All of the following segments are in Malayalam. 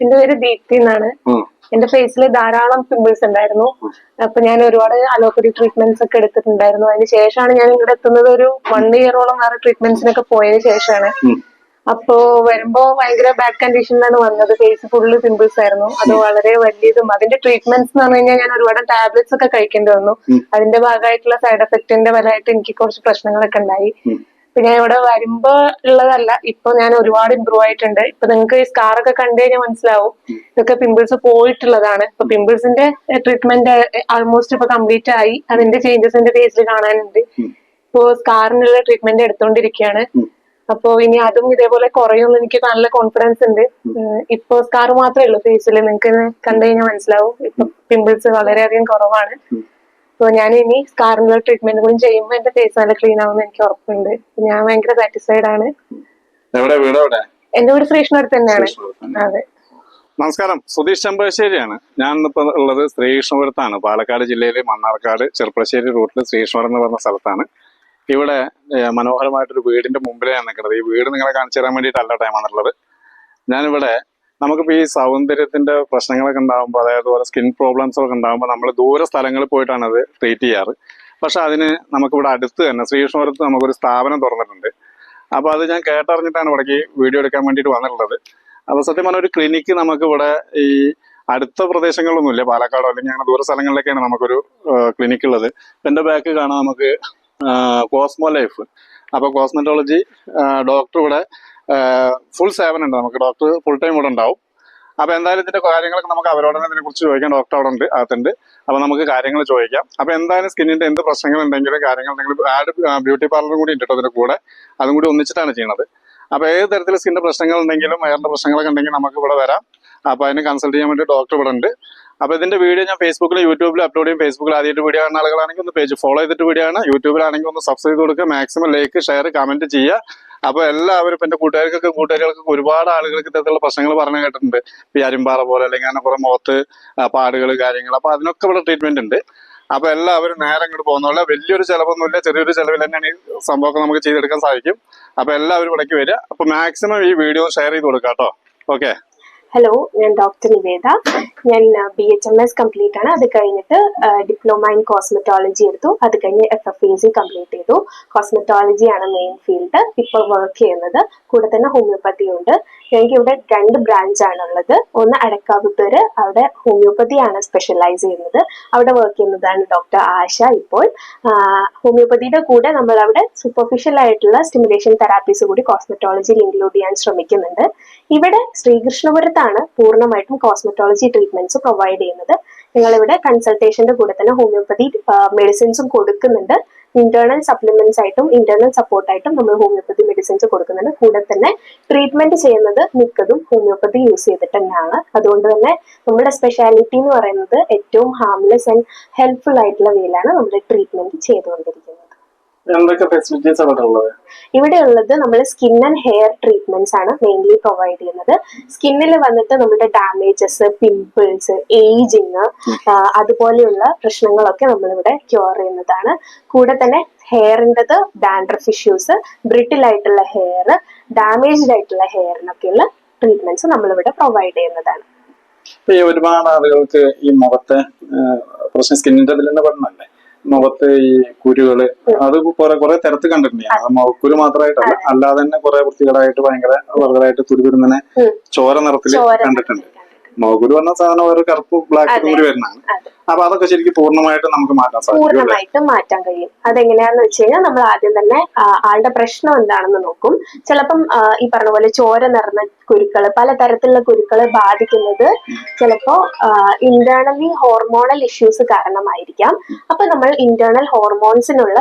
എന്റെ പേര് ദീപ്തി എന്നാണ്. എന്റെ ഫേസിൽ ധാരാളം പിമ്പിൾസ് ഉണ്ടായിരുന്നു. അപ്പൊ ഞാൻ ഒരുപാട് അലോപ്പതി ട്രീറ്റ്മെന്റ്സ് ഒക്കെ എടുത്തിട്ടുണ്ടായിരുന്നു. അതിന് ശേഷമാണ് ഞാൻ ഇവിടെ എത്തുന്നത് ഒരു വൺ ഇയറോളം വേറെ ട്രീറ്റ്മെന്റ്സിനൊക്കെ പോയതിനു ശേഷമാണ്. അപ്പോ വരുമ്പോ ഭയങ്കര ബാഡ് കണ്ടീഷനിലാണ് വന്നത്. ഫേസ് ഫുള്ള് പിമ്പിൾസ് ആയിരുന്നു. അത് വളരെ വലിയതും അതിന്റെ ട്രീറ്റ്മെന്റ്സ് എന്ന് പറഞ്ഞു കഴിഞ്ഞാൽ ഞാൻ ഒരുപാട് ടാബ്ലറ്റ്സ് ഒക്കെ കഴിക്കേണ്ടി വന്നു. അതിന്റെ ഭാഗമായിട്ടുള്ള സൈഡ് എഫക്റ്റിന്റെ ഫലമായിട്ട് എനിക്ക് കുറച്ച് പ്രശ്നങ്ങളൊക്കെ ഉണ്ടായി. പിന്നെ ഇവിടെ വരുമ്പോ ഉള്ളതല്ല. ഇപ്പൊ ഞാൻ ഒരുപാട് ഇമ്പ്രൂവ് ആയിട്ടുണ്ട്. ഇപ്പൊ നിങ്ങൾക്ക് ഈ സ്കാർ ഒക്കെ കണ്ടു കഴിഞ്ഞാൽ മനസ്സിലാവും. ഇതൊക്കെ പിമ്പിൾസ് പോയിട്ടുള്ളതാണ്. ഇപ്പൊ പിമ്പിൾസിന്റെ ട്രീറ്റ്മെന്റ് ആൾമോസ്റ്റ് ഇപ്പൊ കംപ്ലീറ്റ് ആയി. അതിന്റെ ചേഞ്ചസ് എന്റെ ഫേസിൽ കാണാനുണ്ട്. ഇപ്പോ സ്കാറിനുള്ള ട്രീറ്റ്മെന്റ് എടുത്തോണ്ടിരിക്കുകയാണ് അപ്പൊ ഇനി അതും ഇതേപോലെ കുറയുമെന്ന് എനിക്ക് നല്ല കോൺഫിഡൻസ് ഉണ്ട്. ഇപ്പോ ഇപ്പൊ സ്കാർ മാത്രമേ ഉള്ളൂ ഫേസിൽ നിങ്ങൾക്ക് കണ്ടു കഴിഞ്ഞാൽ മനസ്സിലാവും. ഇപ്പൊ പിമ്പിൾസ് വളരെയധികം കുറവാണ്. അപ്പൊ ഞാൻ ഇനി സ്കാറിനുള്ള ട്രീറ്റ്മെന്റ് കൂടി ചെയ്യുമ്പോൾ എന്റെ ഫേസ് നല്ല ക്ലീൻ ആവുമെന്ന് എനിക്ക് ഉറപ്പുണ്ട്. ഞാൻ ഭയങ്കര സാറ്റിസ്ഫൈഡ് ആണ്. എവിടെ? വീട് എവിടെ? എന്റെ വീട് ശ്രീകൃഷ്ണടുത്ത് തന്നെയാണ്. അതെ. നമസ്കാരം. സുധീഷ് ചെമ്പശ്ശേരിയാണ് ഞാൻ ഇന്നിപ്പോ ഉള്ളത് ശ്രീകൃഷ്ണപുരത്താണ് പാലക്കാട് ജില്ലയിലെ മണ്ണാർക്കാട് ചെറുപ്പശ്ശേരി റൂട്ടിൽ ശ്രീകൃഷ്ണപുരം എന്ന് പറഞ്ഞ സ്ഥലത്താണ്. ഇവിടെ മനോഹരമായിട്ടൊരു വീടിന്റെ മുമ്പിലാണ് നിൽക്കുന്നത് ഈ വീട് നിങ്ങളെ കാണിച്ചു തരാൻ വേണ്ടിയിട്ടല്ല ടൈമാണുള്ളത്. ഞാനിവിടെ നമുക്കിപ്പോ ഈ സൗന്ദര്യത്തിന്റെ പ്രശ്നങ്ങളൊക്കെ ഉണ്ടാകുമ്പോൾ ഓരോ സ്കിൻ പ്രോബ്ലംസ് ഒക്കെ ഉണ്ടാകുമ്പോൾ നമ്മൾ ദൂര സ്ഥലങ്ങളിൽ പോയിട്ടാണ് അത് ട്രീറ്റ് ചെയ്യാറ്. പക്ഷെ അതിന് നമുക്കിവിടെ അടുത്ത് തന്നെ ശ്രീകൃഷ്ണപുരത്ത് നമുക്കൊരു സ്ഥാപനം തുറന്നിട്ടുണ്ട്. അപ്പോൾ അത് ഞാൻ കേട്ടറിഞ്ഞിട്ടാണ് ഇവിടേക്ക് വീഡിയോ എടുക്കാൻ വേണ്ടിയിട്ട് വന്നിട്ടുള്ളത്. അപ്പോൾ സത്യം പറഞ്ഞ ഒരു ക്ലിനിക്ക് നമുക്ക് ഇവിടെ ഈ അടുത്ത പ്രദേശങ്ങളിലൊന്നുമില്ല. പാലക്കാടോ അല്ലെങ്കിൽ അങ്ങനെ ദൂര സ്ഥലങ്ങളിലൊക്കെയാണ് നമുക്കൊരു ക്ലിനിക്ക് ഉള്ളത്. എന്റെ ബാക്ക് കാണാം നമുക്ക് കോസ്മോ ലൈഫ് അപ്പോൾ കോസ്മെറ്റോളജി ഡോക്ടർ ഇവിടെ ഫുൾ സേവനം ഉണ്ട്. നമുക്ക് ഡോക്ടർ ഫുൾ ടൈം ഇവിടെ ഉണ്ടാവും. അപ്പൊ എന്തായാലും ഇതിന്റെ കാര്യങ്ങളൊക്കെ നമുക്ക് അവരോട് തന്നെ ഇതിനെക്കുറിച്ച് ചോദിക്കാൻ ഡോക്ടർ അവിടെ ഉണ്ട് അകത്തുണ്ട്. അപ്പൊ നമുക്ക് കാര്യങ്ങൾ ചോദിക്കാം. അപ്പൊ എന്തായാലും സ്കിന്നിന്റെ എന്ത് പ്രശ്നങ്ങൾ ഉണ്ടെങ്കിലും കാര്യങ്ങൾ ഉണ്ടെങ്കിലും ആഡ് ബ്യൂട്ടി പാർലർ കൂടി ഉണ്ട് അതിന്റെ കൂടെ. അതും കൂടി ഒന്നിച്ചിട്ടാണ് ചെയ്യണത് അപ്പൊ ഏത് തരത്തിലുള്ള സ്കിന്നിന്റെ പ്രശ്നങ്ങൾ ഉണ്ടെങ്കിലും വയറിന്റെ പ്രശ്നങ്ങളൊക്കെ ഉണ്ടെങ്കിൽ നമുക്ക് ഇവിടെ വരാം. അപ്പൊ അതിന് കൺസൾട്ട് ചെയ്യാൻ വേണ്ടി ഡോക്ടർ ഇവിടെ ഉണ്ട്. അപ്പൊ ഇതിന്റെ വീഡിയോ ഞാൻ ഫേസ്ബുക്കിൽ യൂട്യൂബിൽ അപ്ലോഡ് ചെയ്യും. ഫേസ്ബുക്കിൽ ആദ്യമായിട്ട് വീഡിയോ കാണുന്ന ആളുകളാണെങ്കിൽ ഒന്ന് പേജ് ഫോളോ ചെയ്തിട്ട് വീഡിയോ ആണ് യൂട്യൂബിലാണെങ്കിൽ ഒന്ന് സബ്സ്ക്രൈബ് ചെയ്ത് കൊടുക്കുക. മാക്സിമം ലൈക്ക് ഷെയർ കമന്റ് ചെയ്യുക. അപ്പൊ എല്ലാവരും ഇപ്പൊ എന്റെ കൂട്ടുകാർക്കൊക്കെ കൂട്ടുകാരികൾക്കൊക്കെ ഒരുപാട് ആളുകൾക്ക് ഇത്തരത്തിലുള്ള പ്രശ്നങ്ങൾ പറഞ്ഞു കേട്ടിട്ടുണ്ട്. ഈ അരിമ്പാറ പോലെ അല്ലെങ്കിൽ അങ്ങനെ കുറെ മുഖത്ത് പാടുകൾ കാര്യങ്ങൾ. അപ്പൊ അതിനൊക്കെ ഇവിടെ ട്രീറ്റ്മെന്റ് ഉണ്ട്. അപ്പൊ എല്ലാവരും നേരെ ഇങ്ങോട്ട് പോകുന്നുള്ള വലിയൊരു ചെലവൊന്നുമില്ല. ചെറിയൊരു ചെലവിൽ തന്നെയാണ് ഈ സംഭവമൊക്കെ നമുക്ക് ചെയ്തെടുക്കാൻ സാധിക്കും. അപ്പൊ എല്ലാവരും ഇവിടേക്ക് വരിക. അപ്പൊ മാക്സിമം ഈ വീഡിയോ ഷെയർ ചെയ്ത് കൊടുക്കാം കേട്ടോ ഓക്കെ ഹലോ ഞാൻ ഡോക്ടർ നിവേദ. ഞാൻ B H M S complete ആണ്. അത് കഴിഞ്ഞിട്ട് ഡിപ്ലോമ ഇൻ കോസ്മെറ്റോളജി എടുത്തു. അത് കഴിഞ്ഞ് F F A C complete ചെയ്തു. കോസ്മെറ്റോളജി ആണ് മെയിൻ ഫീൽഡ് ഇപ്പോൾ വർക്ക് ചെയ്യുന്നത്. കൂടെ തന്നെ ഹോമിയോപ്പതി ഉണ്ട്. ഞങ്ങൾക്ക് ഇവിടെ രണ്ട് ബ്രാഞ്ച് ആണുള്ളത്. ഒന്ന് അടക്കാവുത്തൂര് അവിടെ ഹോമിയോപ്പതിയാണ് സ്പെഷ്യലൈസ് ചെയ്യുന്നത്. അവിടെ വർക്ക് ചെയ്യുന്നതാണ് ഡോക്ടർ ആശ ഇപ്പോൾ. ഹോമിയോപ്പതിയുടെ കൂടെ നമ്മൾ അവിടെ സൂപ്പർഫിഷ്യൽ ആയിട്ടുള്ള സ്റ്റിമുലേഷൻ തെറാപ്പീസ് കൂടി കോസ്മെറ്റോളജിയിൽ ഇൻക്ലൂഡ് ചെയ്യാൻ ശ്രമിക്കുന്നുണ്ട്. ഇവിടെ ശ്രീകൃഷ്ണപുരത്താണ് പൂർണമായിട്ടും കോസ്മെറ്റോളജി ട്രീറ്റ്മെന്റ്സ് പ്രൊവൈഡ് ചെയ്യുന്നത്. ഞങ്ങളിവിടെ കൺസൾട്ടേഷന്റെ കൂടെ തന്നെ ഹോമിയോപ്പതി മെഡിസിൻസും കൊടുക്കുന്നുണ്ട്. ഇന്റേണൽ സപ്ലിമെന്റ്സ് ആയിട്ടും ഇന്റേണൽ സപ്പോർട്ടായിട്ടും നമ്മൾ ഹോമിയോപ്പതി മെഡിസിൻസ് കൊടുക്കുന്നുണ്ട്. കൂടെ തന്നെ ട്രീറ്റ്മെന്റ് ചെയ്യുന്നത് മിക്കതും ഹോമിയോപ്പതി യൂസ് ചെയ്തിട്ട് തന്നെയാണ്. അതുകൊണ്ട് തന്നെ നമ്മുടെ സ്പെഷ്യാലിറ്റി എന്ന് പറയുന്നത് ഏറ്റവും ഹാംലെസ് ആൻഡ് ഹെൽപ്ഫുൾ ആയിട്ടുള്ള വേയിലാണ് നമ്മൾ ട്രീറ്റ്മെന്റ് ചെയ്തുകൊണ്ടിരിക്കുന്നത്. എന്തൊക്കെ ഫെസിലിറ്റീസ് അവിടെ ഉള്ളത് ഇവിടെ ഉള്ളത് നമ്മൾ സ്കിൻ ആൻഡ് ഹെയർ ട്രീറ്റ്മെന്റ്സ് ആണ് മെയിൻലി പ്രൊവൈഡ് ചെയ്യുന്നത്. സ്കിന്നിൽ വന്നിട്ട് നമ്മുടെ ഡാമേജസ് പിമ്പിൾസ് ഏജിങ് അതുപോലെയുള്ള പ്രശ്നങ്ങളൊക്കെ നമ്മളിവിടെ ക്യൂർ ചെയ്യുന്നതാണ്. കൂടെ തന്നെ ഹെയറിന്റെത് ഡാൻഡ്രഫ് ഇഷ്യൂസ് ബ്രിട്ടിൽ ആയിട്ടുള്ള ഹെയർ ഡാമേജ്ഡ് ആയിട്ടുള്ള ഹെയറിനൊക്കെയുള്ള ട്രീറ്റ്മെന്റ്സ് നമ്മളിവിടെ പ്രൊവൈഡ് ചെയ്യുന്നതാണ്. ഒരുപാട് ആളുകൾക്ക് ഈ മുഖത്തെ പ്രശ്നം സ്കിന്നിന്റെ തന്നെ പറഞ്ഞല്ലേ മുഖത്ത് ഈ കുരുകൾ അത് കുറെ കുറെ തരത്തിൽ കണ്ടിട്ടുണ്ട് ഞാൻ. അത് മുഖക്കുരു മാത്രമായിട്ടല്ല അല്ലാതെ തന്നെ കുറെ വൃത്തികളായിട്ട് ഭയങ്കര വെറുതായിട്ട് തുരുതുരുന്നനെ. ചോര നിറത്തിൽ കണ്ടിട്ടുണ്ട്. മുഖക്കുരു പറഞ്ഞ സാധനം ഒരു കറുപ്പ് ബ്ലാക്ക് കൂടി വരുന്നതാണ്. അപ്പൊ അതൊക്കെ ശരിക്കും പൂർണമായിട്ട് നമുക്ക് മാറ്റാൻ സാധിക്കും? പൂർണമായിട്ടും മാറ്റാൻ കഴിയും. അതെങ്ങനെയാന്ന് വെച്ച് കഴിഞ്ഞാൽ നമ്മൾ ആദ്യം തന്നെ ആളുടെ പ്രശ്നം എന്താണെന്ന് നോക്കും. ചിലപ്പം ഈ പറഞ്ഞ പോലെ ചോര നിറഞ്ഞ കുരുക്കൾ പലതരത്തിലുള്ള കുരുക്കളെ ബാധിക്കുന്നത് ചിലപ്പോ ഇന്റേണലി ഹോർമോണൽ ഇഷ്യൂസ് കാരണമായിരിക്കാം. അപ്പൊ നമ്മൾ ഇന്റേണൽ ഹോർമോൺസിനുള്ള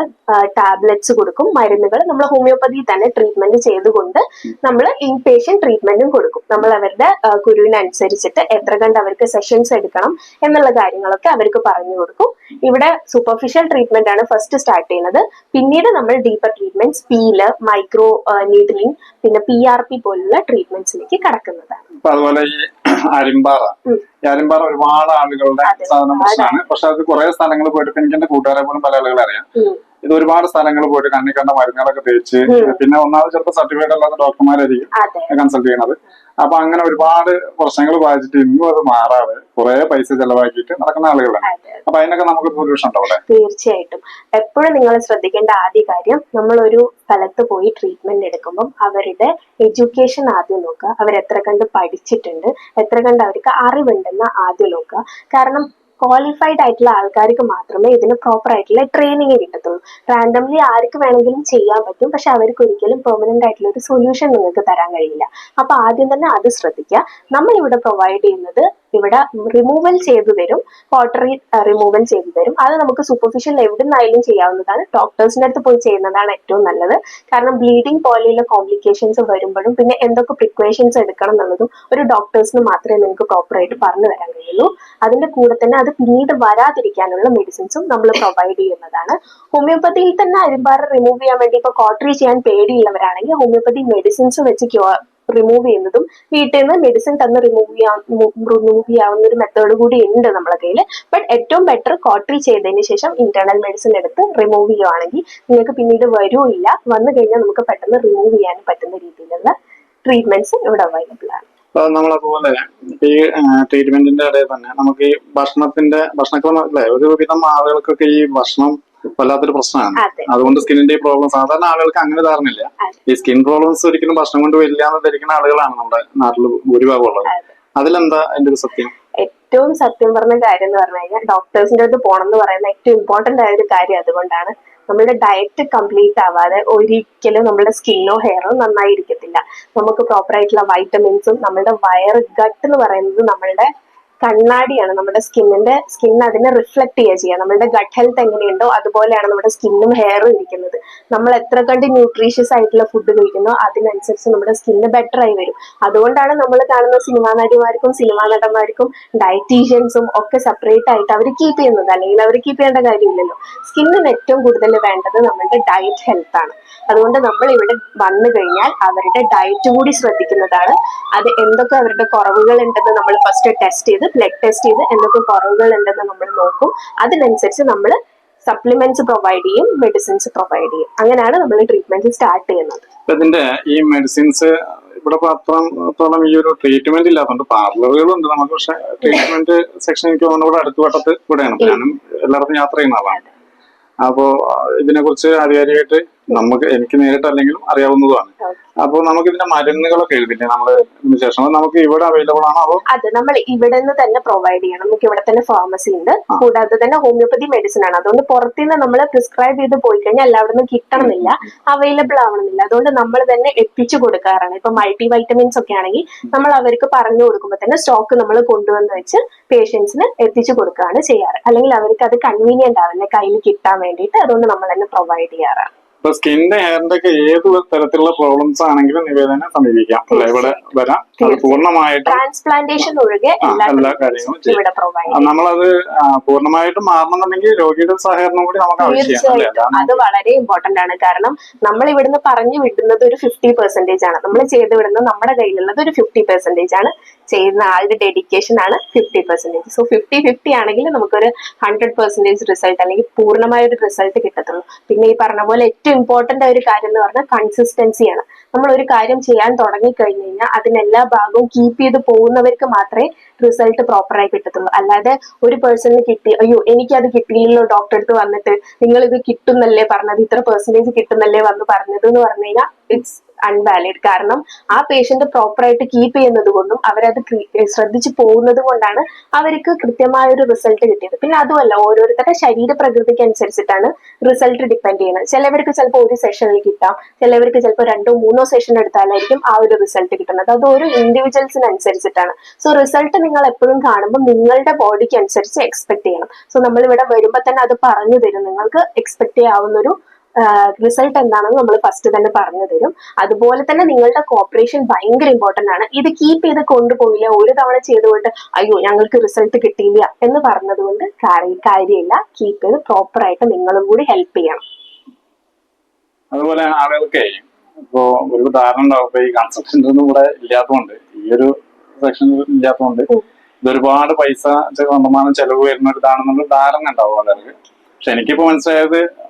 ടാബ്ലറ്റ്സ് കൊടുക്കും മരുന്നുകൾ നമ്മൾ ഹോമിയോപ്പതി തന്നെ ട്രീറ്റ്മെന്റ് ചെയ്തുകൊണ്ട് നമ്മൾ ഇൻ പേഷ്യൻ ട്രീറ്റ്മെന്റും കൊടുക്കും. നമ്മൾ അവരുടെ ആ, കുരുവിനനുസരിച്ചിട്ട് എത്ര കണ്ട് അവർക്ക് സെഷൻസ് എടുക്കണം എന്നുള്ള കാര്യങ്ങളൊക്കെ അവർക്ക് പറഞ്ഞു കൊടുക്കും. ഇവിടെ സൂപ്പർഫിഷ്യൽ ട്രീറ്റ്മെന്റ് ആണ് ഫസ്റ്റ് സ്റ്റാർട്ട് ചെയ്യുന്നത്. പിന്നീട് നമ്മൾ deeper treatments peel micro needling പിന്നെ പി ആർ പി പോലുള്ള ട്രീറ്റ്മെന്റ്സിലേക്ക് കടക്കുന്നതാണ്. ഇപ്പൊ അതുപോലെ ഈ അരിമ്പാറ. ഒരുപാട് ആളുകളുടെ സാധനം പ്രശ്നമാണ് പക്ഷെ അത് കുറെ സ്ഥലങ്ങളിൽ പോയിട്ട് എനിക്ക് എന്റെ കൂട്ടുകാരെ പോലും പല ആളുകളെ അറിയാം. ഇത് ഒരുപാട് സ്ഥലങ്ങൾ പോയിട്ട് കണ്ണി കണ്ട മരുന്നുകളൊക്കെ തേച്ച് പിന്നെ ഒന്നാമത് ചിലപ്പോൾ സർട്ടിഫിക്കറ്റ് അല്ലാത്ത ഡോക്ടർമാരായിരിക്കും കൺസൾട്ട് ചെയ്യണത് അപ്പൊ അങ്ങനെ ഒരുപാട് പ്രശ്നങ്ങൾ ബാധിച്ചിട്ട് ഇന്നും അത് മാറാതെ കുറെ പൈസ ചെലവാക്കിയിട്ട് നടക്കുന്ന ആളുകളാണ്. അപ്പൊ അതിനൊക്കെ നമുക്ക് സൊല്യൂഷൻ ഉണ്ടാവിടെ തീർച്ചയായിട്ടും. എപ്പോഴും നിങ്ങൾ ശ്രദ്ധിക്കേണ്ട ആദ്യ കാര്യം നമ്മൾ ഒരു സ്ഥലത്ത് പോയി ട്രീറ്റ്മെന്റ് എടുക്കുമ്പോൾ അവരുടെ എഡ്യൂക്കേഷൻ ആദ്യം നോക്കുക. അവർ എത്ര കണ്ട് പഠിച്ചിട്ടുണ്ട് എത്ര കണ്ട് അവർക്ക് അറിവുണ്ടെന്ന് ആദ്യം നോക്കുക. കാരണം ക്വാളിഫൈഡ് ആയിട്ടുള്ള ആൾക്കാർക്ക് മാത്രമേ ഇതിന് പ്രോപ്പർ ആയിട്ടുള്ള ട്രെയിനിങ് കിട്ടത്തുള്ളൂ. റാൻഡംലി ആർക്ക് വേണമെങ്കിലും ചെയ്യാൻ പറ്റും. പക്ഷെ അവർക്ക് ഒരിക്കലും പെർമനന്റ് ആയിട്ടുള്ള ഒരു സൊല്യൂഷൻ നിങ്ങൾക്ക് തരാൻ കഴിയില്ല. അപ്പൊ ആദ്യം തന്നെ അത് ശ്രദ്ധിക്കുക. നമ്മൾ ഇവിടെ പ്രൊവൈഡ് ചെയ്യുന്നത് ഇവിടെ റിമൂവൽ ചെയ്തു തരും കോട്ടറി റിമൂവൽ ചെയ്തു തരും അത് നമുക്ക് സൂപ്പർഫിഷ്യൽ എവിടെ നിന്നായാലും ചെയ്യാവുന്നതാണ്. ഡോക്ടേഴ്സിന്റെ അടുത്ത് പോയി ചെയ്യുന്നതാണ് ഏറ്റവും നല്ലത്. കാരണം ബ്ലീഡിംഗ് പോലെയുള്ള കോംപ്ലിക്കേഷൻസ് വരുമ്പോഴും പിന്നെ എന്തൊക്കെ പ്രിക്വേഷൻസ് എടുക്കണം എന്നുള്ളതും ഒരു ഡോക്ടേഴ്സിന് മാത്രമേ നിങ്ങൾക്ക് പ്രോപ്പറായിട്ട് പറഞ്ഞു തരാൻ കഴിയുള്ളൂ. അതിന്റെ കൂടെ തന്നെ അത് പിന്നീട് വരാതിരിക്കാനുള്ള മെഡിസിൻസും നമ്മൾ പ്രൊവൈഡ് ചെയ്യുന്നതാണ്. ഹോമിയോപ്പതിയിൽ തന്നെ അരിമ്പാറ് റിമൂവ് ചെയ്യാൻ വേണ്ടി ഇപ്പൊ കോട്ടറി ചെയ്യാൻ പേടിയുള്ളവരാണെങ്കിൽ ഹോമിയോപ്പതി മെഡിസിൻസ് വെച്ച് ക്യൂർ റിമൂവ് ചെയ്യുന്നതും വീട്ടിൽ നിന്ന് മെഡിസിൻ തന്ന് റിമൂവ് ചെയ്യാൻ റിമൂവ് ചെയ്യാവുന്ന ഒരു മെത്തേഡ് കൂടി ഉണ്ട് നമ്മുടെ കയ്യിൽ ബട്ട് ഏറ്റവും ബെറ്റർ കോട്ടറി ചെയ്തതിന് ശേഷം ഇന്റേണൽ മെഡിസിൻ എടുത്ത് റിമൂവ് ചെയ്യുവാണെങ്കിൽ നിങ്ങൾക്ക് പിന്നീട് വരൂല്ല വന്നു കഴിഞ്ഞാൽ നമുക്ക് പെട്ടെന്ന് റിമൂവ് ചെയ്യാനും പറ്റുന്ന രീതിയിലുള്ള ട്രീറ്റ്മെന്റ്സ് ഇവിടെ അവൈലബിൾ ആണ്. നമ്മളതുപോലെ പോലെ ഈ ട്രീറ്റ്മെന്റിന്റെ ഇടയിൽ തന്നെ നമുക്ക് ഈ ഭക്ഷണത്തിന്റെ ഭക്ഷണക്രമം അല്ലെ? ഒരുവിധം ആളുകൾക്കൊക്കെ ഈ ഭക്ഷണം വല്ലാത്തൊരു പ്രശ്നമാണ്. അതുകൊണ്ട് സ്കിന്നിന്റെ പ്രോബ്ലം സാധാരണ ആളുകൾക്ക് അങ്ങനെ ധാരണയില്ല. ഈ സ്കിൻ പ്രോബ്ലംസ് ഒരിക്കലും ഭക്ഷണം കൊണ്ട് വരില്ല എന്ന് ധരിക്കുന്ന ആളുകളാണ് നമ്മുടെ നാട്ടിൽ ഭൂരിഭാഗം ഉള്ളത് അതെ. അതിലെന്താ അതിന്റെ ഒരു സത്യം? ഏറ്റവും സത്യം പറഞ്ഞ കാര്യം എന്ന് പറഞ്ഞു കഴിഞ്ഞാൽ ഡോക്ടേഴ്സിന്റെ അടുത്ത് പോകണം എന്ന് പറയുന്ന ഏറ്റവും ഇമ്പോർട്ടന്റ് ആയ ഒരു കാര്യം അതുകൊണ്ടാണ് നമ്മുടെ ഡയറ്റ് കംപ്ലീറ്റ് ആവാതെ ഒരിക്കലും നമ്മുടെ സ്കിന്നോ ഹെയറോ നന്നായിരിക്കത്തില്ല. നമുക്ക് പ്രോപ്പർ ആയിട്ടുള്ള വൈറ്റമിൻസും നമ്മുടെ വയർ ഗട്ട് എന്ന് പറയുന്നത് നമ്മളുടെ കണ്ണാടിയാണ് നമ്മുടെ സ്കിന്നിന്റെ സ്കിൻ അതിനെ റിഫ്ലക്ട് ചെയ്യുക ചെയ്യുക. നമ്മുടെ ഗട്ട് ഹെൽത്ത് എങ്ങനെയുണ്ടോ അതുപോലെയാണ് നമ്മുടെ സ്കിന്നും ഹെയറും ഇരിക്കുന്നത്. നമ്മൾ എത്ര കണ്ട് ന്യൂട്രീഷ്യസ് ആയിട്ടുള്ള ഫുഡ് കഴിക്കുന്നോ അതിനനുസരിച്ച് നമ്മുടെ സ്കിന്ന് ബെറ്റർ ആയി വരും. അതുകൊണ്ടാണ് നമ്മൾ കാണുന്ന സിനിമാ നടിമാർക്കും സിനിമാ നടന്മാർക്കും ഡയറ്റീഷ്യൻസും ഒക്കെ സെപ്പറേറ്റ് ആയിട്ട് അവർ കീപ്പ് ചെയ്യുന്നത്. അല്ലെങ്കിൽ അവർ കീപ്പ് ചെയ്യേണ്ട കാര്യമില്ലല്ലോ. സ്കിന്നിന് ഏറ്റവും കൂടുതൽ വേണ്ടത് നമ്മുടെ ഡയറ്റ് ഹെൽത്ത് ആണ്. അതുകൊണ്ട് നമ്മൾ ഇവിടെ വന്നു കഴിഞ്ഞാൽ അവരുടെ ഡയറ്റ് കൂടി ശ്രദ്ധിക്കുന്നതാണ്. അത് എന്തൊക്കെ അവരുടെ കുറവുകൾ ഉണ്ടെന്ന് നമ്മൾ ഫസ്റ്റ് ടെസ്റ്റ് ചെയ്ത് ബ്ലഡ് ടെസ്റ്റ് ചെയ്ത് എന്തൊക്കെ കുറവുകൾ ഉണ്ടെന്ന് നമ്മൾ നോക്കും. അതിനനുസരിച്ച് നമ്മൾ സപ്ലിമെന്റ്സ് പ്രൊവൈഡ് ചെയ്യും മെഡിസിൻസ് പ്രൊവൈഡ് ചെയ്യും. അങ്ങനെയാണ് നമ്മൾ ട്രീറ്റ്മെന്റ് സ്റ്റാർട്ട് ചെയ്യുന്നത്. ഇതിന്റെ ഈ മെഡിസിൻസ് ഇവിടെ അത്രത്തോളം ഈ ഒരു ട്രീറ്റ്മെന്റ് ഇല്ലാത്തതുകൊണ്ട് പാർലറുകളുണ്ട് നമുക്ക് പക്ഷെ ട്രീറ്റ്മെന്റ് സെക്ഷൻ എനിക്ക് തോന്നുന്നു അടുത്ത വട്ടത്ത് ഇവിടെയാണ്. ഞാനും എല്ലായിടത്തും യാത്ര ചെയ്യുന്ന ആളാണ്. അപ്പോ ഇതിനെ കുറിച്ച് ആധികാരികമായിട്ട് നമുക്ക് എനിക്ക് നേരിട്ട് അല്ലെങ്കിലും അറിയാവുന്നതുമാണ്. അപ്പോൾ നമുക്ക് ഇതിന്റെ മരുന്നുകളൊക്കെ എഴുതില്ലേ നമ്മൾ ശേഷം. നമുക്ക് ഇവിടെ അവൈലബിൾ ആണോ അതോ? അത് നമ്മൾ ഇവിടെ നിന്ന് തന്നെ പ്രൊവൈഡ് ചെയ്യണം. നമുക്ക് ഇവിടെ തന്നെ ഫാർമസി ഉണ്ട്. കൂടാതെ തന്നെ ഹോമിയോപ്പതി മെഡിസിൻ ആണ്. അതുകൊണ്ട് പുറത്തുനിന്ന് നമ്മൾ പ്രിസ്ക്രൈബ് ചെയ്ത് പോയി കഴിഞ്ഞാൽ എല്ലാവരും കിട്ടണമെന്നില്ല അവൈലബിൾ ആവണമെന്നില്ല. അതുകൊണ്ട് നമ്മൾ തന്നെ എത്തിച്ചു കൊടുക്കാറാണ്. ഇപ്പൊ മൾട്ടി വൈറ്റമിൻസ് ഒക്കെ ആണെങ്കിൽ നമ്മൾ അവർക്ക് പറഞ്ഞു കൊടുക്കുമ്പോൾ തന്നെ സ്റ്റോക്ക് നമ്മൾ കൊണ്ടുവന്ന് വെച്ച് പേഷ്യൻസിന് എത്തിച്ചു കൊടുക്കുകയാണ് ചെയ്യാറ്. അല്ലെങ്കിൽ അവർക്ക് അത് കൺവീനിയന്റ് ആവില്ല. കയ്യിൽ കിട്ടാൻ വേണ്ടിയിട്ട്. അതുകൊണ്ട് നമ്മൾ തന്നെ പ്രൊവൈഡ് ചെയ്യാറാണ്. ഇപ്പൊ സ്കിന്നിന്റെ ഹെയറിന്റെ ഒക്കെ ഏത് തരത്തിലുള്ള പ്രോബ്ലംസ് ആണെങ്കിലും നിവേദന സമീപിക്കാം. അല്ലെ? ഇവിടെ വരാം. അത് പൂർണമായിട്ടും ട്രാൻസ്പ്ലാന്റേഷൻ ഒഴികെ എല്ലാ കാര്യങ്ങളും ചെയ്യും. നമ്മളത് പൂർണമായിട്ടും മാറണമെന്നുണ്ടെങ്കിൽ രോഗിയുടെ സഹകരണം കൂടി നമുക്ക് ആവശ്യമാണ് അത് വളരെ ഇമ്പോർട്ടന്റ് ആണ്. കാരണം നമ്മൾ ഇവിടുന്ന് പറഞ്ഞു വിടുന്നത് ഒരു ഫിഫ്റ്റി പെർസെന്റേജ് ആണ്. നമ്മൾ ചെയ്ത് വിടുന്നത് നമ്മുടെ കയ്യിലുള്ളത് ഒരു ഫിഫ്റ്റി പെർസെന്റേജ് ആണ്. ചെയ്യുന്ന ആളുടെ ഡെഡിക്കേഷൻ ആണ് fifty percentage so fifty fifty ആണെങ്കിൽ നമുക്കൊരു ഹൺഡ്രഡ് പെർസെന്റേജ് റിസൾട്ട് അല്ലെങ്കിൽ പൂർണമായ ഒരു റിസൾട്ട് കിട്ടത്തുള്ളൂ. പിന്നെ ഈ പറഞ്ഞ പോലെ ഏറ്റവും ഇമ്പോർട്ടന്റ് ആയ ഒരു കാര്യം എന്ന് പറഞ്ഞാൽ കൺസിസ്റ്റൻസിയാണ് നമ്മൾ ഒരു കാര്യം ചെയ്യാൻ തുടങ്ങി കഴിഞ്ഞു കഴിഞ്ഞാൽ അതിനെല്ലാ ഭാഗവും കീപ്പ് ചെയ്ത് പോകുന്നവർക്ക് മാത്രമേ റിസൾട്ട് പ്രോപ്പറായി കിട്ടത്തുള്ളൂ. അല്ലാതെ ഒരു പേഴ്സണിന് കിട്ടി അയ്യോ എനിക്കത് കിട്ടിയില്ലല്ലോ ഡോക്ടറെ അടുത്ത് വന്നിട്ട്. നിങ്ങൾ ഇത് കിട്ടുന്നല്ലേ പറഞ്ഞത്? ഇത്ര പെർസെന്റേജ് കിട്ടുന്നല്ലേ വന്ന് പറഞ്ഞത്? എന്ന് പറഞ്ഞു കഴിഞ്ഞാൽ ഇറ്റ്സ് അൺവാലിഡ് കാരണം ആ പേഷ്യന്റ് പ്രോപ്പറായിട്ട് കീപ്പ് ചെയ്യുന്നത് കൊണ്ടും അവരത് ശ്രദ്ധിച്ചു പോകുന്നത് കൊണ്ടാണ് അവർക്ക് കൃത്യമായ ഒരു റിസൾട്ട് കിട്ടിയത്. പിന്നെ അതുമല്ല ഓരോരുത്തരുടെ ശരീര പ്രകൃതിക്ക് അനുസരിച്ചിട്ടാണ് റിസൾട്ട് ഡിപ്പെൻഡ് ചെയ്യുന്നത്. ചിലവർക്ക് ചിലപ്പോൾ ഒരു സെഷനിൽ കിട്ടാം. ചിലവർക്ക് ചിലപ്പോൾ രണ്ടോ മൂന്നോ സെഷൻ എടുത്താലായിരിക്കും ആ ഒരു റിസൾട്ട് കിട്ടുന്നത്. അത് ഓരോ ഇൻഡിവിജ്വൽസിന് അനുസരിച്ചിട്ടാണ്. സോ റിസൾട്ട് നിങ്ങൾ എപ്പോഴും കാണുമ്പോൾ നിങ്ങളുടെ ബോഡിക്ക് അനുസരിച്ച് എക്സ്പെക്ട് ചെയ്യണം. സോ നമ്മൾ ഇവിടെ വരുമ്പോൾ തന്നെ അത് പറഞ്ഞു തരും. നിങ്ങൾക്ക് എക്സ്പെക്ട് ചെയ്യാവുന്ന ഒരു റിസൾട്ട് എന്താണെന്ന് നമ്മൾ ഫസ്റ്റ് തന്നെ പറഞ്ഞു തരും. അതുപോലെ തന്നെ നിങ്ങളുടെ കോപ്പറേഷൻ ഭയങ്കര ഇമ്പോർട്ടന്റ് ആണ്. ഇത് കീപ്പ് ചെയ്ത് കൊണ്ടുപോയില്ല. ഒരു തവണ ചെയ്തുകൊണ്ട് അയ്യോ ഞങ്ങൾക്ക് റിസൾട്ട് കിട്ടിയില്ല എന്ന് പറഞ്ഞതുകൊണ്ട് കാര്യ- കാര്യമില്ല. കീപ്പ് ചെയ്ത് പ്രോപ്പർ ആയിട്ട് നിങ്ങളും കൂടി ഹെൽപ്പ് ചെയ്യണം. അതുപോലെ ആളുകൾക്ക് ഇപ്പോ ഒരു ധാരണ ഉണ്ടാവും. ഈ കൺസ്ട്രക്ഷൻ ഒന്നും ഇവിടെ ഇല്ലാത്തതുകൊണ്ട് ഈ ഒരു സെക്ഷൻ ഇല്ലാത്തതുകൊണ്ട് ഇതൊരുപാട് പൈസ വന്നമാനം ചെലവ് വരുന്ന ഒരു ഇതാണെന്നുള്ള ധാരണ ഉണ്ടാവും ആളുകൾക്ക്. പക്ഷെ എനിക്കിപ്പോ മനസ്സിലായത്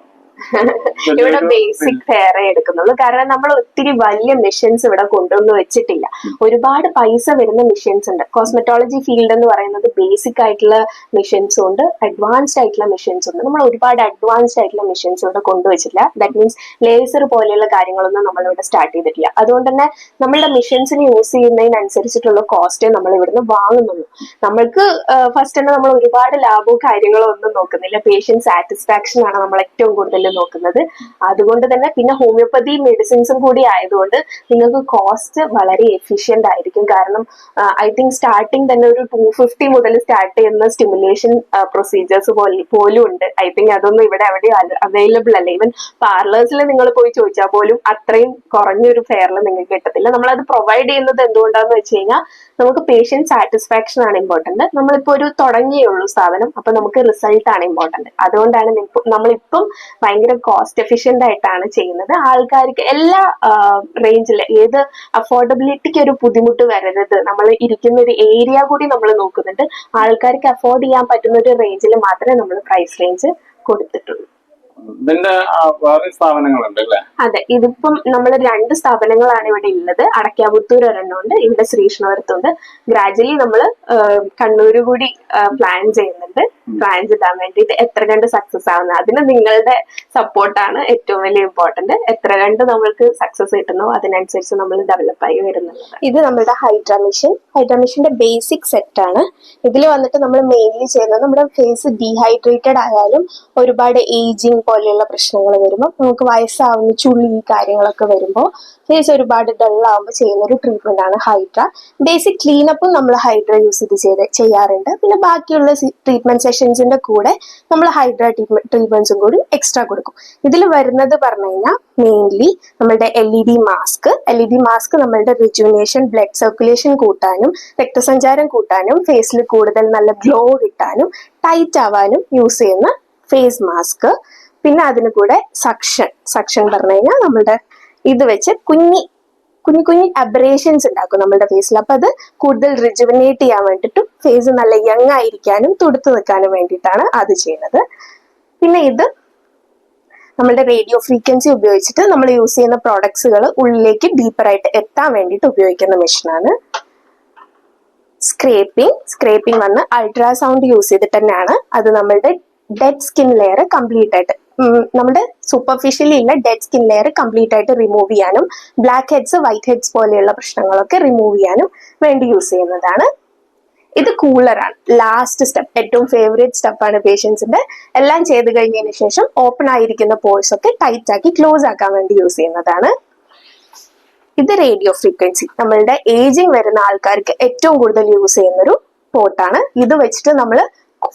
ഇവിടെ ബേസിക് ഫെയറേ എടുക്കുന്നുള്ളൂ. കാരണം നമ്മൾ ഒത്തിരി വലിയ മെഷീൻസ് ഇവിടെ കൊണ്ടുവന്ന് വെച്ചിട്ടില്ല. ഒരുപാട് പൈസ വരുന്ന മെഷീൻസ് ഉണ്ട്. കോസ്മെറ്റോളജി ഫീൽഡ് എന്ന് പറയുന്നത് ബേസിക് ആയിട്ടുള്ള മെഷീൻസും ഉണ്ട്. അഡ്വാൻസ്ഡ് ആയിട്ടുള്ള മെഷീൻസ് ഉണ്ട്. നമ്മൾ ഒരുപാട് അഡ്വാൻസ്ഡ് ആയിട്ടുള്ള മെഷീൻസ് ഇവിടെ കൊണ്ടുവച്ചിട്ടില്ല. ദാറ്റ് മീൻസ് ലേസർ പോലെയുള്ള കാര്യങ്ങളൊന്നും നമ്മൾ ഇവിടെ സ്റ്റാർട്ട് ചെയ്തിട്ടില്ല. അതുകൊണ്ട് തന്നെ നമ്മളുടെ മെഷീൻസിന് യൂസ് ചെയ്യുന്നതിനനുസരിച്ചിട്ടുള്ള കോസ്റ്റേ നമ്മൾ ഇവിടുന്ന് വാങ്ങുന്നുള്ളൂ. നമ്മൾക്ക് ഫസ്റ്റ് തന്നെ നമ്മൾ ഒരുപാട് ലാഭവും കാര്യങ്ങളോ ഒന്നും നോക്കുന്നില്ല. പേഷ്യൻ സാറ്റിസ്ഫാക്ഷൻ ആണ് നമ്മൾ ഏറ്റവും കൂടുതൽ നോക്കുന്നത്. അതുകൊണ്ട് തന്നെ പിന്നെ ഹോമിയോപ്പതി മെഡിസിൻസും കൂടി ആയതുകൊണ്ട് നിങ്ങൾക്ക് കോസ്റ്റ് വളരെ എഫിഷ്യന്റ് ആയിരിക്കും. കാരണം ഐ തിങ്ക് സ്റ്റാർട്ടിങ് തന്നെ ഒരു ടു ഫിഫ്റ്റി മുതൽ സ്റ്റാർട്ട് ചെയ്യുന്ന സ്റ്റിമുലേഷൻ പ്രൊസീജിയേഴ്സ് പോലും ഉണ്ട്. ഐ തിങ്ക് അതൊന്നും ഇവിടെ അവിടെ അവൈലബിൾ അല്ല. ഈവൻ പാർലേഴ്സിൽ നിങ്ങൾ പോയി ചോദിച്ചാൽ പോലും അത്രയും കുറഞ്ഞൊരു ഫെയറിൽ നിങ്ങൾക്ക് കിട്ടത്തില്ല. നമ്മളത് പ്രൊവൈഡ് ചെയ്യുന്നത് എന്തുകൊണ്ടാന്ന് വെച്ച് കഴിഞ്ഞാൽ നമുക്ക് പേഷ്യന്റ് സാറ്റിസ്ഫാക്ഷൻ ആണ് ഇമ്പോർട്ടന്റ് നമ്മളിപ്പോ ഒരു തുടങ്ങിയുള്ളൂ സ്ഥാപനം. അപ്പൊ നമുക്ക് റിസൾട്ട് ആണ് ഇമ്പോർട്ടന്റ് അതുകൊണ്ടാണ് നമ്മളിപ്പം ഭയങ്കര കോസ്റ്റ് എഫിഷ്യന്റ് ആയിട്ടാണ് ചെയ്യുന്നത്. ആൾക്കാർക്ക് എല്ലാ റേഞ്ചിൽ ഏത് അഫോർഡബിലിറ്റിക്ക് ഒരു ബുദ്ധിമുട്ട് വരരുത്. നമ്മൾ ഇരിക്കുന്ന ഒരു ഏരിയ കൂടി നമ്മൾ നോക്കുന്നുണ്ട്. ആൾക്കാർക്ക് അഫോർഡ് ചെയ്യാൻ പറ്റുന്ന ഒരു റേഞ്ചിൽ മാത്രമേ നമ്മൾ പ്രൈസ് റേഞ്ച് കൊടുത്തിട്ടുള്ളൂ. ഇതിന്റെ ആ, വേറെ സ്ഥാപനങ്ങളുണ്ട് അല്ലേ? അതെ. ഇതിപ്പം നമ്മൾ രണ്ട് സ്ഥാപനങ്ങളാണ് ഇവിടെ ഉള്ളത് അടയ്ക്കാപുത്തൂർ ഒരെണ്ണമുണ്ട്. ഇവിടെ ശ്രീകൃഷ്ണപുരത്തുണ്ട്. ഗ്രാജുവലി നമ്മൾ കണ്ണൂര് കൂടി പ്ലാൻ ചെയ്യുന്നുണ്ട്. ബ്രാഞ്ച് ഇടാൻ വേണ്ടിയിട്ട് എത്ര കണ്ട് സക്സസ് ആവുന്നത്. അതിന് നിങ്ങളുടെ സപ്പോർട്ടാണ് ഏറ്റവും വലിയ ഇമ്പോർട്ടന്റ് എത്ര കണ്ട് നമ്മൾക്ക് സക്സസ് കിട്ടുന്നോ അതിനനുസരിച്ച് നമ്മൾ ഡെവലപ്പ് ആയി വരുന്നത്. ഇത് നമ്മുടെ hydra machine hydra basic set ആണ്. ഇതിൽ വന്നിട്ട് നമ്മൾ മെയിൻലി ചെയ്യുന്നത് നമ്മുടെ ഫേസ് ഡീഹൈഡ്രേറ്റഡ് ആയാലും ഒരുപാട് ഏജിങ് പോലെയുള്ള പ്രശ്നങ്ങൾ വരുമ്പോൾ നമുക്ക് വയസ്സാവുന്ന ചുളി കാര്യങ്ങളൊക്കെ വരുമ്പോൾ ഫേസ് ഒരുപാട് ഡൾ ആവുമ്പോൾ ചെയ്യുന്ന ഒരു ട്രീറ്റ്മെന്റ് ആണ് ഹൈഡ്ര ബേസിക് ക്ലീനപ്പും നമ്മൾ ഹൈഡ്ര യൂസ് ചെയ്ത് ചെയ്യാറുണ്ട്. പിന്നെ ബാക്കിയുള്ള സെഷൻസിന്റെ കൂടെ നമ്മൾ ഹൈഡ്ര ട്രീറ്റ്മെന്റ്സും കൂടി എക്സ്ട്രാ കൊടുക്കും. ഇതിൽ വരുന്നത് പറഞ്ഞു കഴിഞ്ഞാൽ മെയിൻലി നമ്മളുടെ L E D mask L E D mask നമ്മളുടെ റിജുവിനേഷൻ ബ്ലഡ് സർക്കുലേഷൻ കൂട്ടാനും രക്തസഞ്ചാരം കൂട്ടാനും ഫേസിൽ കൂടുതൽ നല്ല ഗ്ലോ കിട്ടാനും ടൈറ്റ് ആവാനും യൂസ് ചെയ്യുന്ന ഫേസ് മാസ്ക് പിന്നെ അതിന് കൂടെ സക്ഷൻ സക്ഷൻ പറഞ്ഞു കഴിഞ്ഞാൽ നമ്മളുടെ ഇത് വെച്ച് കുഞ്ഞി കുഞ്ഞു കുഞ്ഞു അബ്രേഷൻസ് ഉണ്ടാക്കും നമ്മുടെ ഫേസിൽ അപ്പൊ അത് കൂടുതൽ റിജുവിനേറ്റ് ചെയ്യാൻ വേണ്ടിയിട്ടും ഫേസ് നല്ല യങ് ആയിരിക്കാനും തുടുത്തു നിൽക്കാനും വേണ്ടിയിട്ടാണ് അത് ചെയ്യുന്നത്. പിന്നെ ഇത് നമ്മളുടെ റേഡിയോ ഫ്രീക്വൻസി ഉപയോഗിച്ചിട്ട് നമ്മൾ യൂസ് ചെയ്യുന്ന പ്രോഡക്ട്സുകൾ ഉള്ളിലേക്ക് ഡീപ്പറായിട്ട് എത്താൻ വേണ്ടിയിട്ട് ഉപയോഗിക്കുന്ന മെഷീനാണ് സ്ക്രേപ്പിംഗ് സ്ക്രേപ്പിംഗ് വന്ന് അൾട്രാസൗണ്ട് യൂസ് ചെയ്തിട്ട് തന്നെയാണ് അത് നമ്മളുടെ ഡെഡ് സ്കിൻ ലെയർ കംപ്ലീറ്റ് ആയിട്ട് നമ്മുടെ സൂപ്പർഫിഷ്യലി ഉള്ള ഡെഡ് സ്കിൻ ലെയർ കംപ്ലീറ്റ് ആയിട്ട് റിമൂവ് ചെയ്യാനും ബ്ലാക്ക് ഹെഡ്സ് വൈറ്റ് ഹെഡ്സ് പോലെയുള്ള പ്രശ്നങ്ങളൊക്കെ റിമൂവ് ചെയ്യാനും വേണ്ടി യൂസ് ചെയ്യുന്നതാണ്. ഇത് കൂളറാണ് ലാസ്റ്റ് സ്റ്റെപ്പ് ഏറ്റവും ഫേവറേറ്റ് സ്റ്റെപ്പാണ് പേഷ്യൻസിന്റെ എല്ലാം ചെയ്ത് കഴിഞ്ഞതിന് ശേഷം ഓപ്പൺ ആയിരിക്കുന്ന പോഴ്സ് ഒക്കെ ടൈറ്റ് ആക്കി ക്ലോസ് ആക്കാൻ വേണ്ടി യൂസ് ചെയ്യുന്നതാണ്. ഇത് റേഡിയോ ഫ്രീക്വൻസി നമ്മളുടെ ഏജിങ് വരുന്ന ആൾക്കാർക്ക് ഏറ്റവും കൂടുതൽ യൂസ് ചെയ്യുന്ന ഒരു പോർട്ടാണ് ഇത് വെച്ചിട്ട് നമ്മൾ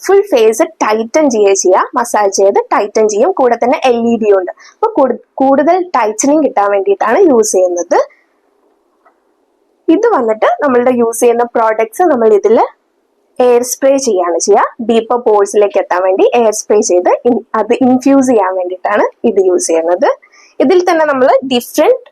ഫുൾ ഫേസ് ടൈറ്റൻ ചെയ്യുക ചെയ്യുക മസാജ് ചെയ്ത് ടൈറ്റൻ ചെയ്യും. കൂടെ തന്നെ എൽ ഇ ഡി ഉണ്ട്. അപ്പൊ കൂടുതൽ ടൈറ്റനിങ് കിട്ടാൻ വേണ്ടിയിട്ടാണ് യൂസ് ചെയ്യുന്നത്. ഇത് വന്നിട്ട് നമ്മളുടെ യൂസ് ചെയ്യുന്ന പ്രോഡക്ട്സ് നമ്മൾ ഇതിൽ എയർ സ്പ്രേ ചെയ്യാണ് ചെയ്യുക. ഡീപ്പർ പോഴ്സിലേക്ക് എത്താൻ വേണ്ടി എയർ സ്പ്രേ ചെയ്ത് അത് ഇൻഫ്യൂസ് ചെയ്യാൻ വേണ്ടിയിട്ടാണ് ഇത് യൂസ് ചെയ്യുന്നത്. ഇതിൽ തന്നെ നമ്മൾ ഡിഫറെന്റ്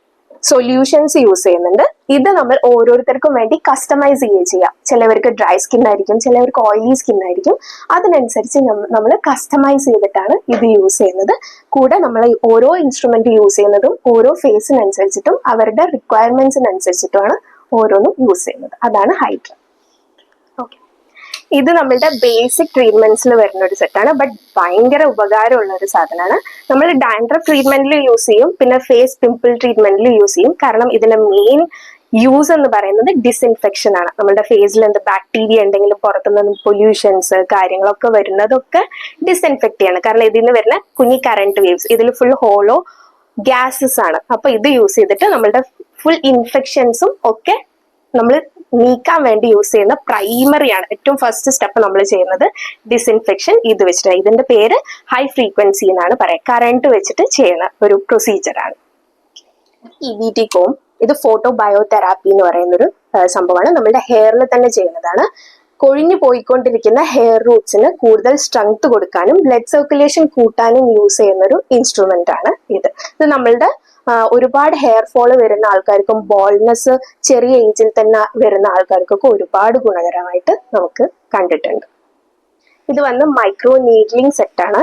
സൊല്യൂഷൻസ് യൂസ് ചെയ്യുന്നുണ്ട്. ഇത് നമ്മൾ ഓരോരുത്തർക്കും വേണ്ടി കസ്റ്റമൈസ് ചെയ്യുക ചെയ്യാം. ചിലവർക്ക് ഡ്രൈ സ്കിൻ ആയിരിക്കും ചിലവർക്ക് ഓയിലി സ്കിൻ ആയിരിക്കും. അതിനനുസരിച്ച് നമ്മൾ കസ്റ്റമൈസ് ചെയ്തിട്ടാണ് ഇത് യൂസ് ചെയ്യുന്നത്. കൂടെ നമ്മൾ ഓരോ ഇൻസ്ട്രുമെന്റ് യൂസ് ചെയ്യുന്നതും ഓരോ ഫേസിനനുസരിച്ചിട്ടും അവരുടെ റിക്വയർമെന്റ്സിനനുസരിച്ചിട്ടുമാണ് ഓരോന്നും യൂസ് ചെയ്യുന്നത്. അതാണ് ഹൈഡ്ര ഇത് നമ്മളുടെ ബേസിക് ട്രീറ്റ്മെന്റ്സിൽ വരുന്ന ഒരു സെറ്റാണ് ബട്ട് ഭയങ്കര ഉപകാരമുള്ള ഒരു സാധനമാണ് നമ്മൾ ഡാൻഡ്രഫ് ട്രീറ്റ്മെന്റിൽ യൂസ് ചെയ്യും പിന്നെ ഫേസ് പിമ്പിൾ ട്രീറ്റ്മെന്റിൽ യൂസ് ചെയ്യും. കാരണം ഇതിന്റെ മെയിൻ യൂസ് എന്ന് പറയുന്നത് ഡിസ്ഇൻഫെക്ഷൻ ആണ്. നമ്മുടെ ഫേസിൽ എന്ത് ബാക്ടീരിയ ഉണ്ടെങ്കിലും പുറത്തുനിന്ന് പൊല്യൂഷൻസ് കാര്യങ്ങളൊക്കെ വരുന്നതൊക്കെ ഡിസ്ഇൻഫെക്ട് ചെയ്യണം. കാരണം ഇതിൽ നിന്ന് വരുന്ന കുഞ്ഞി കറന്റ് വേവ്സ് ഇതിൽ ഫുൾ ഹോളോ ഗ്യാസസ് ആണ്. അപ്പൊ ഇത് യൂസ് ചെയ്തിട്ട് നമ്മളുടെ ഫുൾ ഇൻഫെക്ഷൻസും ഒക്കെ നമ്മൾ നീക്കാൻ വേണ്ടി യൂസ് ചെയ്യുന്ന പ്രൈമറി ആണ്. ഏറ്റവും ഫസ്റ്റ് സ്റ്റെപ്പ് നമ്മൾ ചെയ്യുന്നത് ഡിസ്ഇൻഫെക്ഷൻ ഇത് വെച്ചിട്ട്. ഇതിന്റെ പേര് ഹൈ ഫ്രീക്വൻസി എന്നാണ് പറയാം. കറണ്ട് വെച്ചിട്ട് ചെയ്യുന്ന ഒരു പ്രൊസീജിയർ ആണ്. ഇ വി ടി കോം ഇത് ഫോട്ടോ ബയോതെറാപ്പി എന്ന് പറയുന്ന ഒരു സംഭവമാണ്. നമ്മളുടെ ഹെയറിൽ തന്നെ ചെയ്യുന്നതാണ്. കൊഴിഞ്ഞു പോയിക്കൊണ്ടിരിക്കുന്ന ഹെയർ റൂട്ട്സിന് കൂടുതൽ സ്ട്രെങ്ത് കൊടുക്കാനും ബ്ലഡ് സർക്കുലേഷൻ കൂട്ടാനും യൂസ് ചെയ്യുന്ന ഒരു ഇൻസ്ട്രുമെന്റ് ആണ് ഇത്. ഇത് നമ്മളുടെ ഒരുപാട് ഹെയർ ഫോൾ വരുന്ന ആൾക്കാർക്കും ബോൾനെസ് ചെറിയ ഏജിൽ തന്നെ വരുന്ന ആൾക്കാർക്കൊക്കെ ഒരുപാട് ഗുണകരമായിട്ട് നമുക്ക് കണ്ടിട്ടുണ്ട്. ഇത് വന്ന് മൈക്രോ നീഡ്ലിംഗ് സെറ്റ് ആണ്.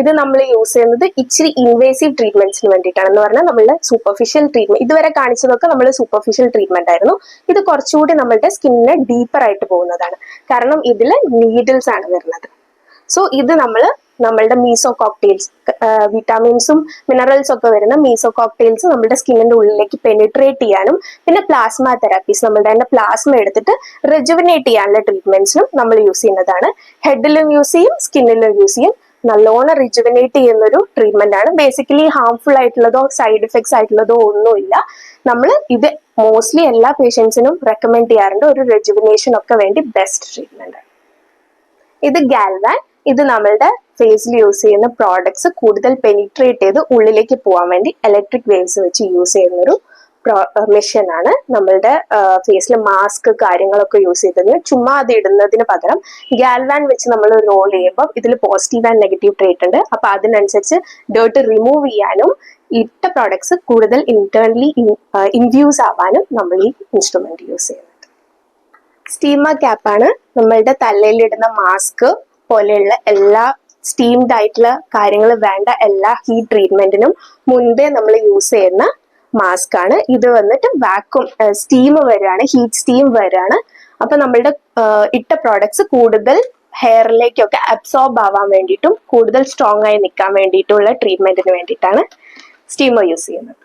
ഇത് നമ്മൾ യൂസ് ചെയ്യുന്നത് ഇച്ചിരി ഇൻവേസീവ് ട്രീറ്റ്മെന്റ്സിന് വേണ്ടിയിട്ടാണ്. എന്ന് പറഞ്ഞാൽ നമ്മളുടെ സൂപ്പർഫിഷ്യൽ ട്രീറ്റ്മെന്റ് ഇതുവരെ കാണിച്ചതൊക്കെ നമ്മൾ സൂപ്പർഫിഷ്യൽ ട്രീറ്റ്മെന്റ് ആയിരുന്നു. ഇത് കുറച്ചുകൂടി നമ്മളുടെ സ്കിന്നിന് ഡീപ്പർ ആയിട്ട് പോകുന്നതാണ്. കാരണം ഇതിൽ നീഡിൽസ് ആണ് വരുന്നത്. സോ ഇത് നമ്മൾ നമ്മളുടെ മീസോ കോക്ടെയിൽസ് വിറ്റാമിൻസും മിനറൽസും ഒക്കെ വരുന്ന മീസോ കോക്ടെയിൽസ് നമ്മുടെ സ്കിന്നിന്റെ ഉള്ളിലേക്ക് പെനിട്രേറ്റ് ചെയ്യാനും പിന്നെ പ്ലാസ്മ തെറാപ്പീസ് നമ്മളുടെ തന്നെ പ്ലാസ്മ എടുത്തിട്ട് റെജുവിനേറ്റ് ചെയ്യാനുള്ള ട്രീറ്റ്മെന്റ്സിനും നമ്മൾ യൂസ് ചെയ്യുന്നതാണ്. ഹെഡിലും യൂസ് ചെയ്യും സ്കിന്നിലും യൂസ് ചെയ്യും. നല്ലോണം റിജുവിനേറ്റ് ചെയ്യുന്ന ഒരു ട്രീറ്റ്മെന്റ് ആണ്. ബേസിക്കലി ഹാർംഫുൾ ആയിട്ടുള്ളതോ സൈഡ് എഫക്ട്സ് ആയിട്ടുള്ളതോ ഒന്നുമില്ല. നമ്മൾ ഇത് മോസ്റ്റ്ലി എല്ലാ പേഷ്യൻസിനും റെക്കമെൻഡ് ചെയ്യാറുണ്ട്. ഒരു റെജുവിനേഷൻ ഒക്കെ വേണ്ടി ബെസ്റ്റ് ട്രീറ്റ്മെന്റ് ഇത് ഗാൽവാൻ ഇത് നമ്മളുടെ ഫേസിൽ യൂസ് ചെയ്യുന്ന പ്രോഡക്ട്സ് കൂടുതൽ പെനിട്രേറ്റ് ചെയ്ത് ഉള്ളിലേക്ക് പോകാൻ വേണ്ടി ഇലക്ട്രിക് വേവ്സ് വെച്ച് യൂസ് ചെയ്യുന്ന ഒരു മെഷീൻ ആണ് നമ്മളുടെ ഫേസിൽ മാസ്ക് കാര്യങ്ങളൊക്കെ യൂസ് ചെയ്തതിന് ചുമ്മാ അത് ഇടുന്നതിന് പകരം ഗാൽവാൻ വെച്ച് നമ്മൾ റോൾ ചെയ്യുമ്പോൾ ഇതിൽ പോസിറ്റീവ് ആൻഡ് നെഗറ്റീവ് ട്രേറ്റ് ഉണ്ട്. അപ്പൊ അതിനനുസരിച്ച് ഡേർട്ട് റിമൂവ് ചെയ്യാനും ഇട്ട പ്രോഡക്ട്സ് കൂടുതൽ ഇന്റേണലി ഇൻഫ്യൂസ് ആവാനും നമ്മൾ ഈ ഇൻസ്ട്രുമെന്റ് യൂസ് ചെയ്യുന്നത് സ്റ്റീമ ക്യാപ്പ് ആണ് നമ്മളുടെ തലയിലിടുന്ന മാസ്ക് പോലെയുള്ള എല്ലാ സ്റ്റീംഡ് ആയിട്ടുള്ള കാര്യങ്ങൾ വേണ്ട എല്ലാ ഹീറ്റ് ട്രീറ്റ്മെന്റിനും മുൻപേ നമ്മൾ യൂസ് ചെയ്യുന്ന മാസ്ക് ആണ്. ഇത് വന്നിട്ട് വാക്വം സ്റ്റീം വരികയാണ് ഹീറ്റ് സ്റ്റീം വരികയാണ് അപ്പൊ നമ്മളുടെ ഇട്ട പ്രോഡക്ട്സ് കൂടുതൽ ഹെയറിലേക്കൊക്കെ അബ്സോർബ് ആവാൻ വേണ്ടിയിട്ടും കൂടുതൽ സ്ട്രോങ് ആയി നിൽക്കാൻ വേണ്ടിയിട്ടുള്ള ട്രീറ്റ്മെന്റിന് വേണ്ടിയിട്ടാണ് സ്റ്റീമർ യൂസ് ചെയ്യുന്നത്.